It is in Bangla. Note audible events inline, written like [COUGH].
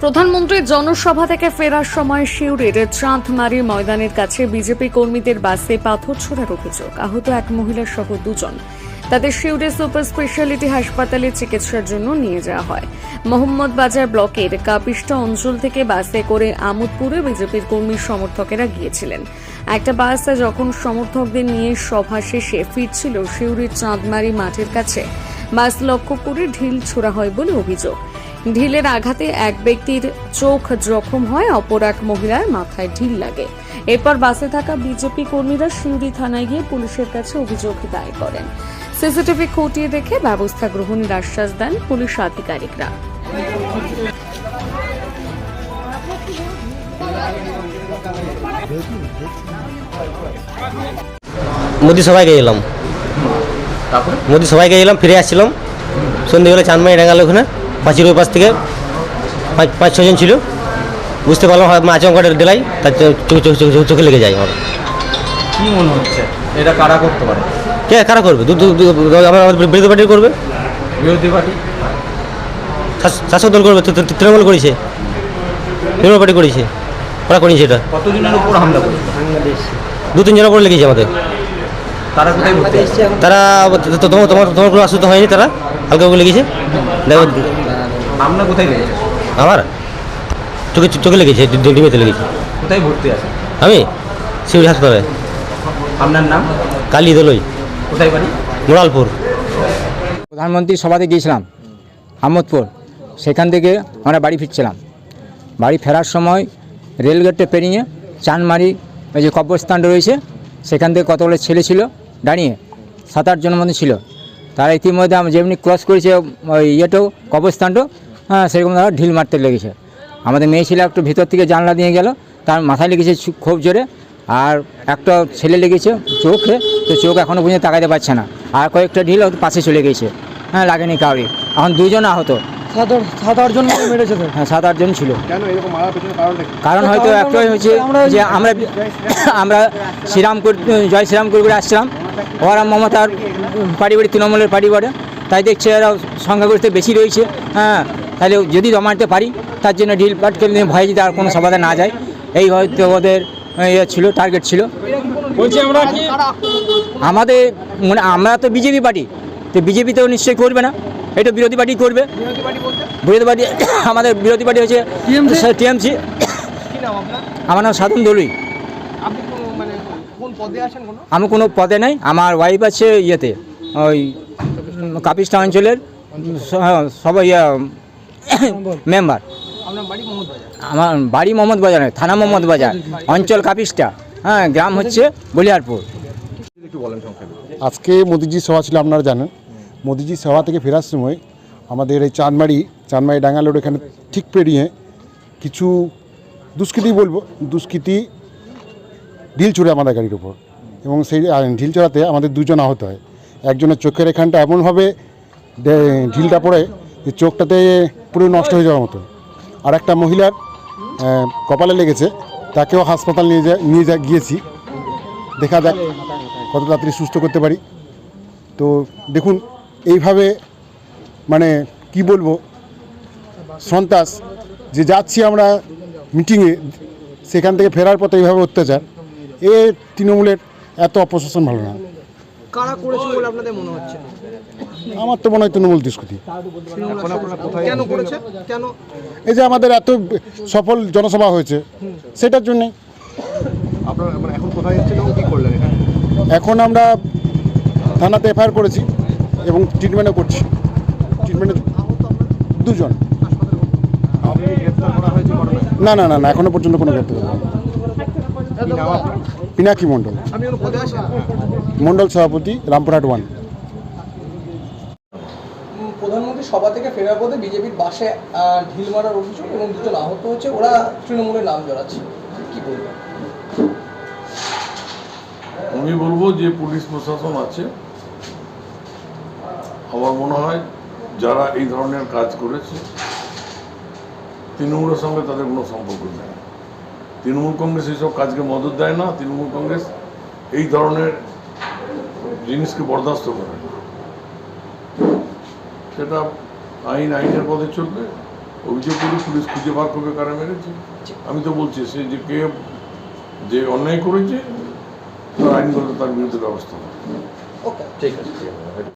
প্রধানমন্ত্রীর জনসভা থেকে ফেরার সময় শিউরির চাঁদমারি ময়দানের কাছে বিজেপি কর্মীদের বাসে পাথর ছোড়ার অভিযোগ। আহত এক মহিলা সহ দুজন। তাদের শিউরে সুপার স্পেশালিটি হাসপাতালে চিকিৎসার জন্য নিয়ে যাওয়া হয়। মোহাম্মদ বাজার ব্লকের কাপিষ্টা অঞ্চল থেকে বাসে করে আমোদপুরে বিজেপির কর্মী সমর্থকেরা গিয়েছিলেন। একটা বাস যখন সমর্থকদের নিয়ে সভা শেষে ফিরছিল শিউরির চাঁদমারি মাঠের কাছে বাস লক্ষ্য করে ঢিল ছোড়া হয় বলে অভিযোগ। ঢিলের আঘাতে এক ব্যক্তির চোখ জখম হয়, অপর এক মহিলার মাথায় ঢিল লাগে। এরপর বাসে থাকা বিজেপি কর্মীরা সিউড়ি থানায় গিয়ে পুলিশের কাছে অভিযোগ দায়ের করেন। সিসিটিভি খতিয়ে দেখে ব্যবস্থা গ্রহণের আশ্বাস দেন পুলিশ আধিকারিকরা। মোদি এলাম। তারপরে মোদি সবাইকে এলাম ফিরে আসছিলাম। সন্ধ্যেবেলা চাঁদমারি ডাঙ্গাল ওখানে পাঁচির ওই পাশ থেকে পাঁচ পাঁচ ছজন ছিল। বুঝতে পারলাম হয় আচমকাটের দিলাই তার চোখে লেগে যায় আমার। কি মনে হচ্ছে? এটা কারা করতে পারে? কে কারা করবে? আমাদের বিরোধী পার্টি করবে? বিরোধী পার্টি? শাসক দল করবে তৃণমূল করেছে। তৃণমূল পার্টি করেছে। ওরা করেছে এটা। কতজনের উপর হামলা করেছে? দু তিনজনের করে লেগেছে আমাদের। তারা কোথায় ভর্তি তারা তো- তো- তোমার তোমার তোমার কোনো অসুস্থ হয়নি তারা? হালকা করে লেগেছে দেখো। আপনার কোথায় লেগেছে আমার? চোখে চোখে লেগেছে ডিমেতে লেগেছে কোথায় ভর্তি আছে? আমি? শিউরি হাসপাতালে। আপনার নাম? কালী দলই। কোথায় বাড়ি? মোরালপুর। প্রধানমন্ত্রী সভাতে গিয়েছিলাম আহমদপুর। সেখান থেকে আমরা বাড়ি ফিরছিলাম। বাড়ি ফেরার সময় রেলগেটটা পেরিয়ে চানমারি ওই যে কবরস্থানটা রয়েছে সেখান থেকে কতগুলো ছেলে ছিল দাঁড়িয়ে সাত আট জনের মধ্যে ছিল। তারা ইতিমধ্যে আমি যেমনি ক্রস করেছে ওই ইয়েটাও কবরস্থানটাও হ্যাঁ সেরকম তারা ঢিল মারতে লেগেছে। আমাদের মেয়ে ছিল একটু ভিতর থেকে জানলা দিয়ে গেল তার মাথায় লেগেছে খুব জোরে আর একটা ছেলে লেগেছে চোখে তো চোখ এখনও পর্যন্ত তাকাতে পারছে না। আর কয়েকটা ঢিল হয়তো পাশে চলে গেছে হ্যাঁ লাগেনি কাউরি। এখন দুজন আহত। সাত সাত আটজন মেরেছে হ্যাঁ সাত আটজন ছিল। কারণ হয়তো একটাই হচ্ছে আমরা- যে আমরা আমরা শ্রীরামপুর জয় শ্রীরামপুর করে আসছিলাম। ওরা মমতার পারিবারিক তৃণমূলের পারিবারে তাই দেখছে এরা সংখ্যাগরিষ্ঠ বেশি রয়েছে হ্যাঁ তাহলে যদি জমাতে পারি তার জন্য ঢিল পাটকে নিয়ে ভয়ে যদি আর কোনো সভাতে না যায় এই হয়তো ওদের ইয়ে ছিল টার্গেট ছিল। বলছি আমরা কি? আমাদের মানে আমরা তো বিজেপি পার্টি তো বিজেপি তো নিশ্চয়ই করবে না এটা বিরোধী পার্টি করবে। বিরোধী পার্টি আমাদের বিরোধী পার্টি হচ্ছে টিএমসি? আমার নাম সাধন দলুই আপনি কোন মানে কোন পদে আছেন কোনো আমি কোনো পদে নেই আমার ওয়াইফ আছে ইয়েতে ওই কাপিস্টা অঞ্চলের হ্যাঁ, সবাই ইয়ে, মেম্বার [COUGHS] আপনার বাড়ি মোহাম্মদ বাজার? আমার বাড়ি মোহাম্মদ বাজার নয়, থানা মোহাম্মদ বাজার অঞ্চল কাপিস্টা হ্যাঁ গ্রাম হচ্ছে বলিয়ারপুর। আজকে মোদিজির সভা ছিল আপনারা জানেন। মোদিজির সভা থেকে ফেরার সময় আমাদের এই চাঁদমারি চাঁদমারি ডাঙ্গালোর এখানে ঠিক পেরিয়ে কিছু দুষ্কৃতি বলব দুষ্কৃতি ঢিল ছুড়ে আমাদের গাড়ির উপর। এবং সেই ঢিল চড়াতে আমাদের দুজন আহত হয়। একজনের চোখের এখানটা এমনভাবে ঢিলটা পড়ে যে চোখটাতে পুরো নষ্ট হয়ে যাওয়ার মতো। আর একটা মহিলার কপালে লেগেছে, তাকেও হাসপাতাল নিয়ে যা নিয়ে যা গিয়েছি। দেখা যাক কত তাড়াতাড়ি সুস্থ করতে পারি। তো দেখুন, এইভাবে মানে কি বলব, সন্ত্রাস, যে যাচ্ছি আমরা মিটিংয়ে, সেখান থেকে ফেরার পথে এইভাবে অত্যাচার। এ তৃণমূলের এত অপশাসন ভালো না। কারা করেছে বলে আপনাদের মনে হচ্ছে? আমার তো মনে হয় তৃণমূল দুষ্কৃতি। কেন করেছে? কেন? এই যে আমাদের এত সফল জনসভা হয়েছে সেটার জন্যে এখন আমরা থানাতে এফআইআর করেছি এবং ট্রিটমেন্টও করছি। ট্রিটমেন্টে দুজন। না না না না এখনও পর্যন্ত কোনো গ্রেপ্তার। পিনাকি মণ্ডল। মণ্ডল সভাপতি রামপুরহাট ওয়ান প্রধানমন্ত্রী সভা থেকে ফেরার পথে বিজেপির বাসে আহ, ঢিল মারার অভিযোগ এবং দুজন আহত হচ্ছে ওরা তৃণমূলের নাম জড়াচ্ছে। কি বলবেন? আমি বলব যে পুলিশ প্রশাসন আছে। আমার মনে হয় যারা এই ধরনের কাজ করেছে তৃণমূলের সঙ্গে তাদের কোনো সম্পর্ক নেই। তৃণমূল কংগ্রেস এইসব কাজকে মদত দেয় না তৃণমূল কংগ্রেস এই ধরনের জিনিসকে বরদাস্ত করে। না সেটা আইন আইনের পথে চলবে। অভিযোগ করে পুলিশ খুঁজে বার করবে কারা মেরেছে। আমি তো বলছি সে যে কে যে অন্যায় করেছে তার আইনগত তার বিরুদ্ধে ব্যবস্থা হবে ওকে। ঠিক আছে ঠিক আছে।